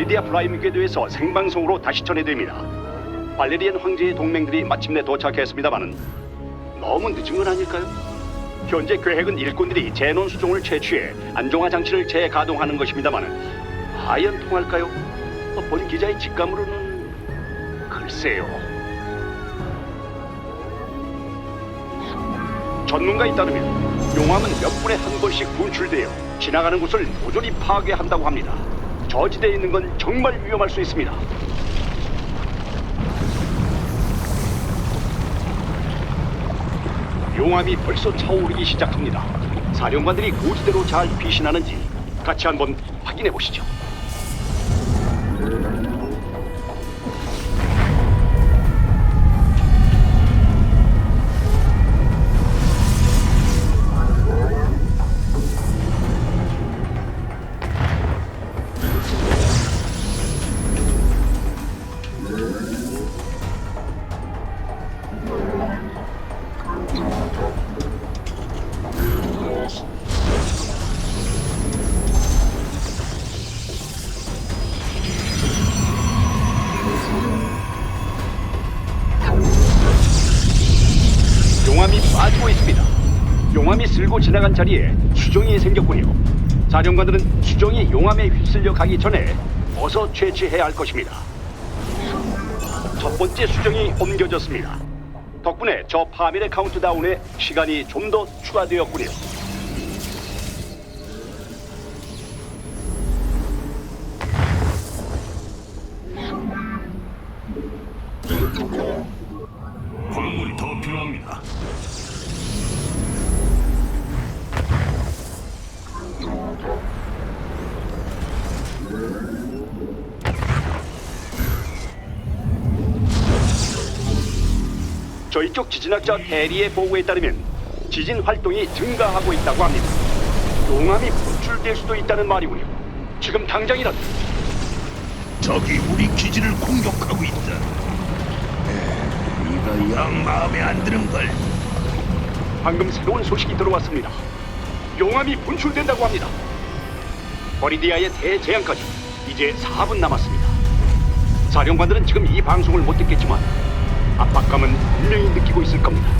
버리디아 프라임 궤도에서 생방송으로 다시 전해됩니다. 발레리안 황제의 동맹들이 마침내 도착했습니다마는 너무 늦은 건 아닐까요? 현재 계획은 일꾼들이 제논 수종을 채취해 안정화 장치를 재가동하는 것입니다마는 과연 통할까요? 어, 본 기자의 직감으로는 글쎄요. 전문가에 따르면 용암은 몇 분에 한 번씩 분출되어 지나가는 곳을 모조리 파괴한다고 합니다. 저지대에 있는 건 정말 위험할 수 있습니다. 용암이 벌써 차오르기 시작합니다. 사령관들이 고지대로 잘 피신하는지 같이 한번 확인해 보시죠. 용암이 빠지고 있습니다. 용암이 쓸고 지나간 자리에 수정이 생겼군요. 사령관들은 수정이 용암에 휩쓸려 가기 전에 어서 채취해야 할 것입니다. 첫 번째 수정이 옮겨졌습니다. 덕분에 저 파멸의 카운트다운에 시간이 좀 더 추가되었군요. 저희 쪽 지진학자 대리의 보고에 따르면 지진 활동이 증가하고 있다고 합니다. 용암이 분출될 수도 있다는 말이군요. 지금 당장이라도 적이 우리 기지를 공격하고 있다. 에, 이거 영 마음에 안 드는 걸. 방금 새로운 소식이 들어왔습니다. 용암이 분출된다고 합니다. 버리디아의 대재앙까지 이제 4분 남았습니다. 사령관들은 지금 이 방송을 못 듣겠지만 압박감은 분명히 느끼고 있을 겁니다.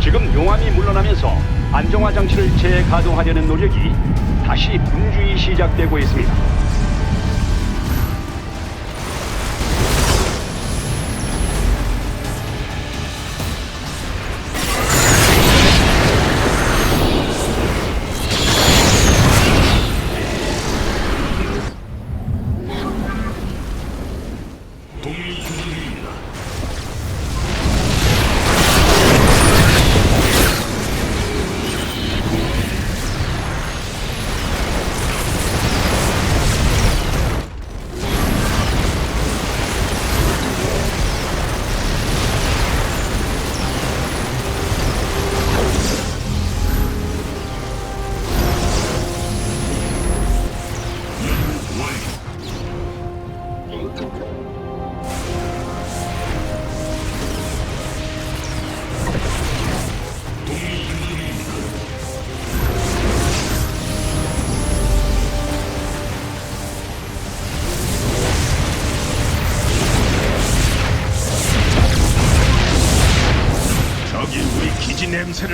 지금 용암이 물러나면서 안정화 장치를 재가동하려는 노력이 다시 분주히 시작되고 있습니다.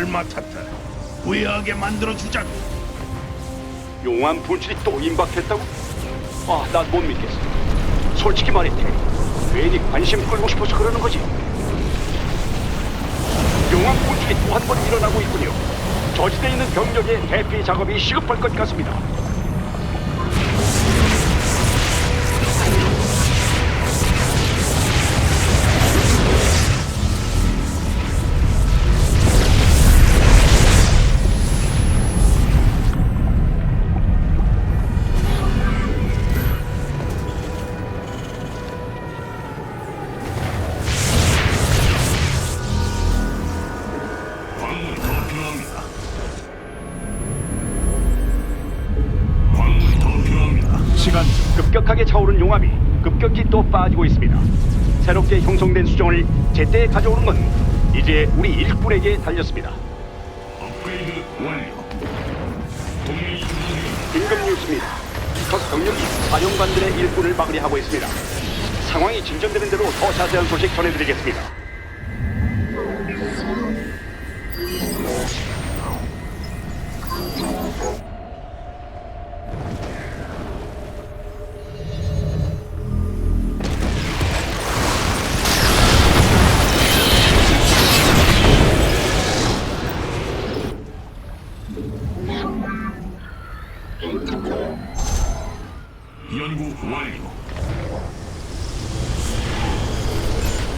냄새를 맡았다. 후회하게 만들어 주자고. 용암 분출이 또 임박했다고? 아, 난 못 믿겠어. 솔직히 말해, 테리. 괜히 관심 끌고 싶어서 그러는 거지. 용암 분출이 또 한 번 일어나고 있군요. 저지대에 있는 병력의 대피 작업이 시급할 것 같습니다. 있습니다. 새롭게 형성된 수정을 제때 가져오는 건 이제 우리 일꾼에게 달렸습니다. 업그레이드 완료. 동맹이 교전 중입니다. 긴급 뉴스입니다. 적 병력이 사령관들의 일꾼을 막으려 하고 있습니다. 상황이 진전되는 대로 더 자세한 소식 전해드리겠습니다.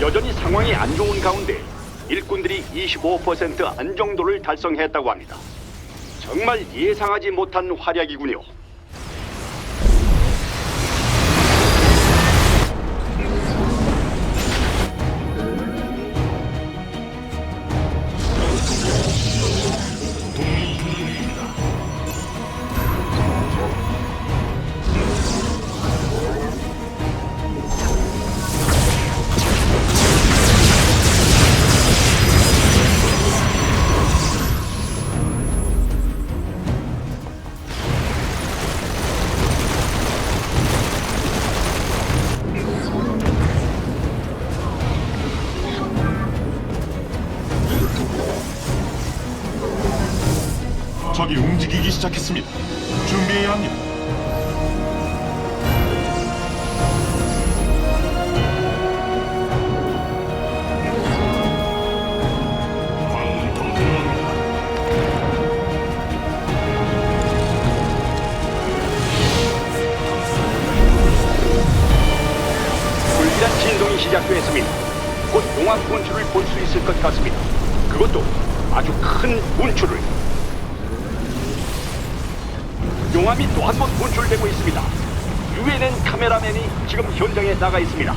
여전히 상황이 안 좋은 가운데 일꾼들이 25% 안정도를 달성했다고 합니다. 정말 예상하지 못한 활약이군요. 시작했습니다. 준비해야 합니다. 시작되었습니다. 곧 용암 분출을 볼 수 있을 것 같습니다. 그것도 아주 큰 분출을. 용암이 또 한 번 분출되고 있습니다. UNN 카메라맨이 지금 현장에 나가 있습니다.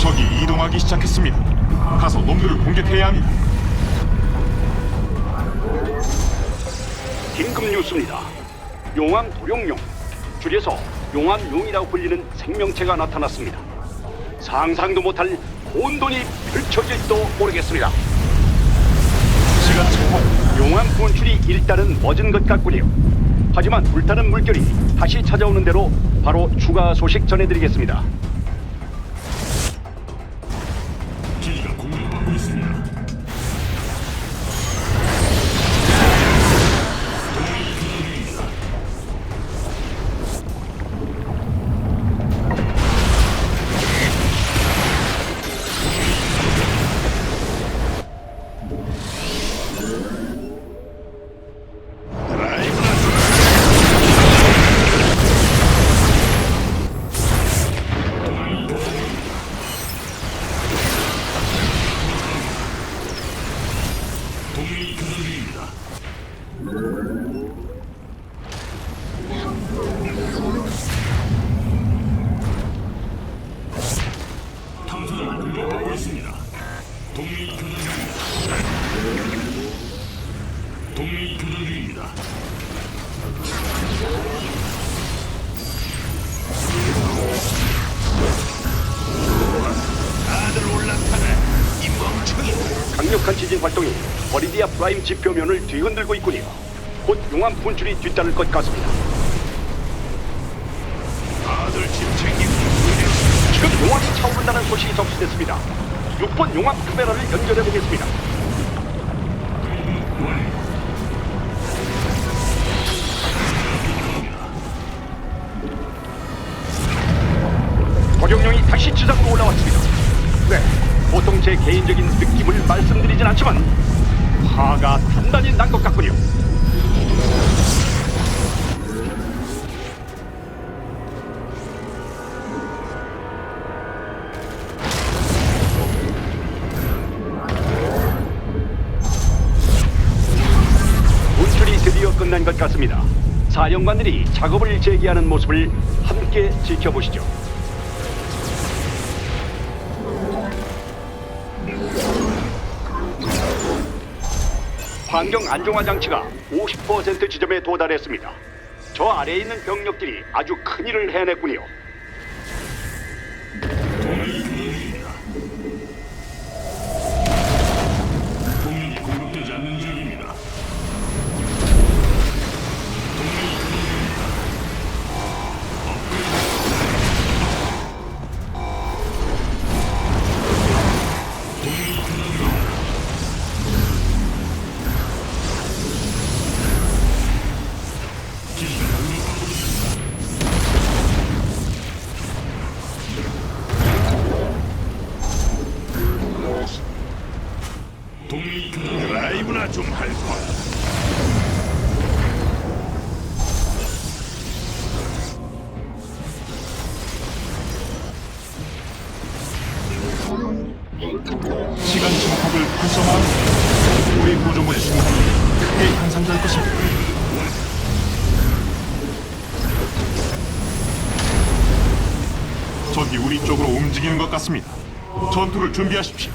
적이 이동하기 시작했습니다. 가서 놈들을 공격해야 합니다. 긴급 뉴스입니다. 용암 도룡용, 줄여서 용암 용이라고 불리는 생명체가 나타났습니다. 상상도 못할 혼돈이 펼쳐질지도 모르겠습니다. 시간. 용암 분출이 일단은 멎은 것 같군요. 하지만 불타는 물결이 다시 찾아오는 대로 바로 추가 소식 전해드리겠습니다. 활동이 버리디아 프라임 지표면을 뒤흔들고 있군요. 곧 용암 분출이 뒤따를 것 같습니다. 다들 짐 챙기고 지금 용암이 차오른다는 소식이 접수됐습니다. 6번 용암 카메라를 연결해 보겠습니다. 개인적인 느낌을 말씀드리진 않지만 화가 단단히 난 것 같군요. 분출이 드디어 끝난 것 같습니다. 사령관들이 작업을 재개하는 모습을 함께 지켜보시죠. 환경 안정화 장치가 50% 지점에 도달했습니다. 저 아래에 있는 병력들이 아주 큰 일을 해냈군요. 교전 라이브나 좀 할 거야. 시간 증폭을 활성화하면 우리 구조물의 승률이 크게 향상될 것입니다. 적이 우리 쪽으로 움직이는 것 같습니다. 전투를 준비하십시오.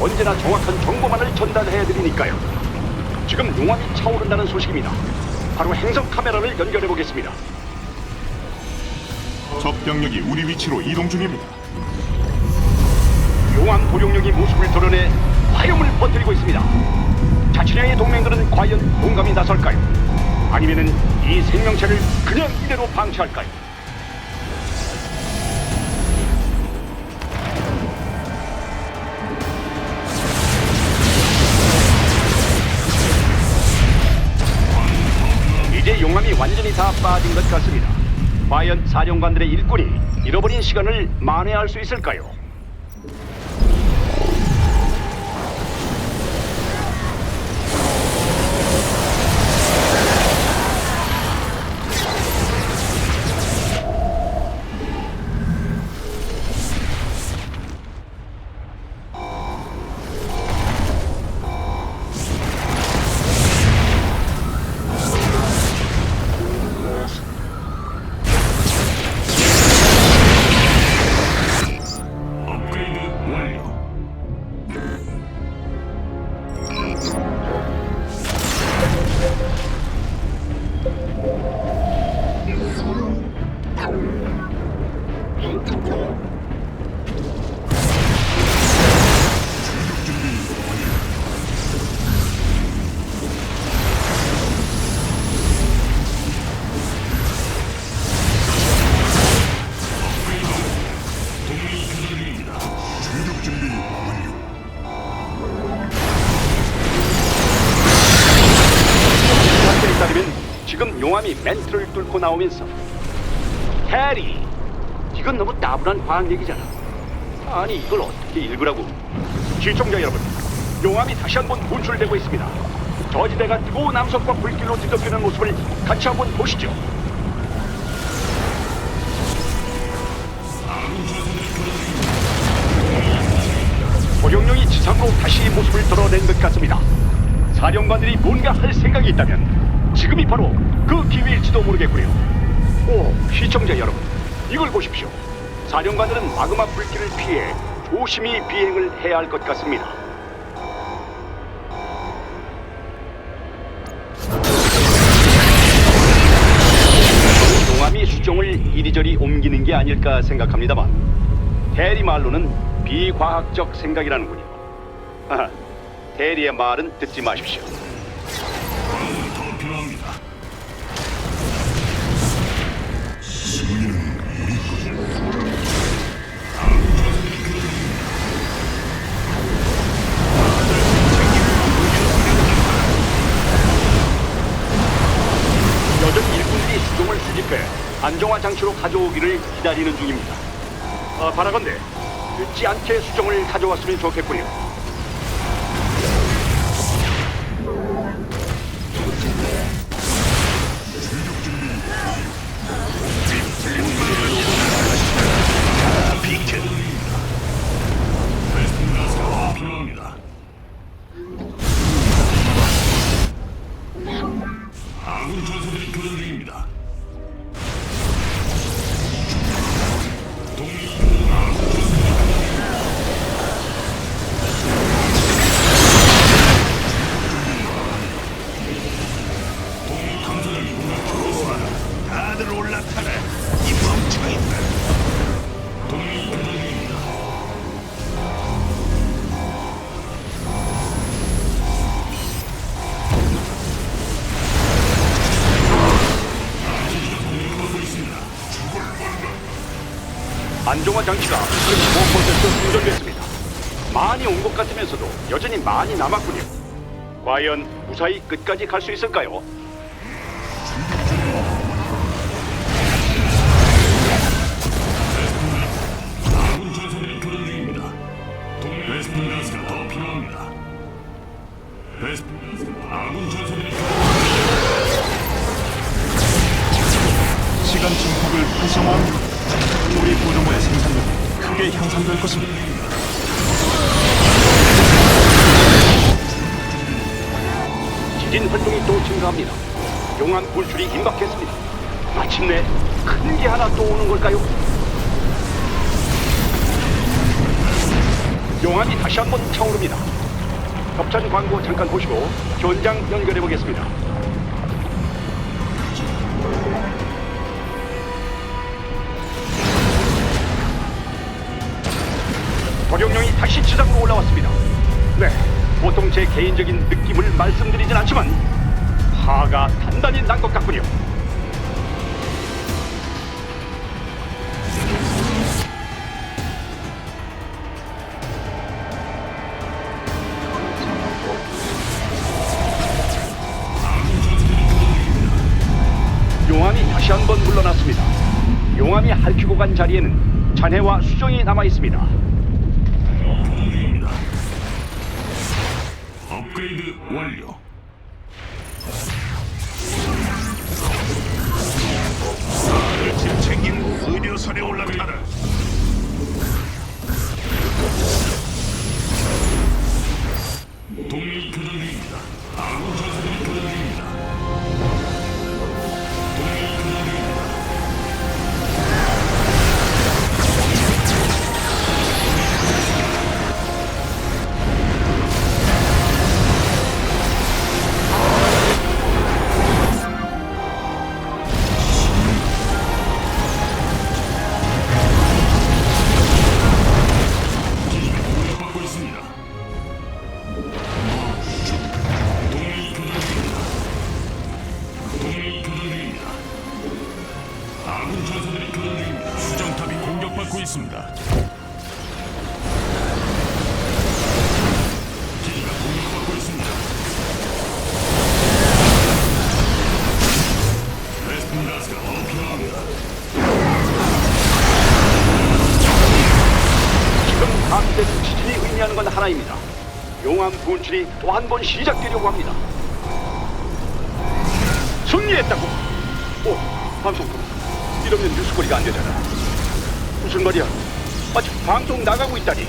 언제나 정확한 정보만을 전달해 드리니까요. 지금 용암이 차오른다는 소식입니다. 바로 행성 카메라를 연결해 보겠습니다. 적 병력이 우리 위치로 이동 중입니다. 용암 도룡령이 모습을 드러내 화염을 퍼뜨리고 있습니다. 자치령의 동맹들은 과연 공감이 나설까요? 아니면은 이 생명체를 그냥 이대로 방치할까요? 완전히 다 빠진 것 같습니다. 과연 사령관들의 일꾼이 잃어버린 시간을 만회할 수 있을까요? 용암이 멘트를 뚫고 나오면서 해리 이건 너무 따분한 과학 얘기잖아. 아니 이걸 어떻게 읽으라고? 시청자 여러분 용암이 다시 한번 분출되고 있습니다. 저지대가 뜨거운 암석과 불길로 뒤덮이는 모습을 같이 한번 보시죠. 도룡령이 지상으로 다시 모습을 드러낸 것 같습니다. 사령관들이 뭔가 할 생각이 있다면 지금이 바로 그 기회일지도 모르겠고요. 오, 시청자 여러분, 이걸 보십시오. 사령관들은 마그마 불길을 피해 조심히 비행을 해야 할 것 같습니다. 용암이 수종을 이리저리 옮기는 게 아닐까 생각합니다만 대리 말로는 비과학적 생각이라는군요. 대리의 말은 듣지 마십시오. 수종을 수집해 안정화 장치로 가져오기를 기다리는 중입니다. 아, 바라건대 늦지 않게 수정을 가져왔으면 좋겠군요. 장치가 35% 충전됐습니다. 많이 온 것 같으면서도 여전히 많이 남았군요. 과연 무사히 끝까지 갈 수 있을까요? 마침내 큰 게 하나 또 오는 걸까요? 용암이 다시 한번 차오릅니다. 협찬 광고 잠깐 보시고 현장 연결해 보겠습니다. 도룡령이 다시 지상으로 올라왔습니다. 네, 보통 제 개인적인 느낌을 말씀드리진 않지만 화가 단단히 난 것 같군요. 다시 한 번 물러났습니다. 용암이 핥히고 간 자리에는 잔해와 수정이 남아 있습니다. 업그레이드 완료. 나를 짐 챙긴 의료선에 올라타라. 동맹 용암 분출이 또 한 번 시작되려고 합니다. 승리했다고! 오, 방송 중. 이러면 뉴스거리가 안 되잖아. 무슨 말이야? 마치 방송 나가고 있다니.